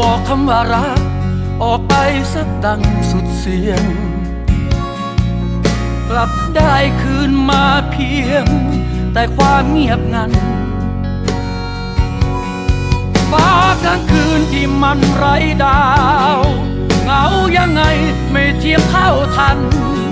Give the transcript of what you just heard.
บอกคำว่ารัก ออกไปสักดังสุดเสียง กลับได้คืนมาเพียง แต่ความเงียบงันฟ้ากลางคืนที่มันไร้ดาว เหงายังไงไม่เทียมเท่าทัน